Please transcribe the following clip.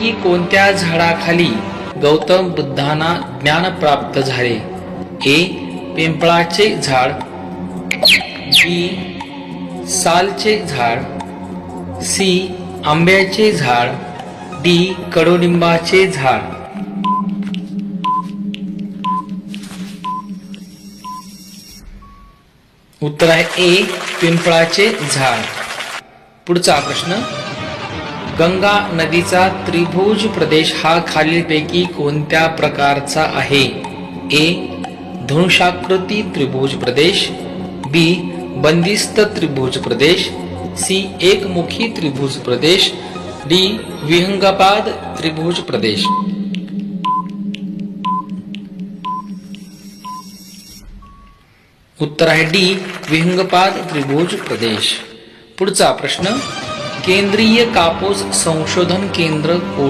की कोणत्या झाडाखाली गौतम बुद्धांना ज्ञान प्राप्त झाले? ए. पिंपळाचे झाड. बी. सालचे झाड. सी. आंब्याचे झाड. डी. कडुलिंबाचे झाड. उत्तर आहे ए. पिंपळाचे झाड. पुढचा प्रश्न. गंगा नदीचा त्रिभुज प्रदेश हा खालीलपैकी कोणत्या प्रकारचा आहे? ए. धनुषाकृती त्रिभुज प्रदेश. बी. बंदिस्त त्रिभुज प्रदेश. सी. एकमुखी त्रिभुज प्रदेश. डी. विहंगपाद त्रिभुज प्रदेश. उत्तर आहे डी. विहंगपाद त्रिभुज प्रदेश. पुढचा प्रश्न. केंद्रीय कापूस संशोधन केंद्र कोण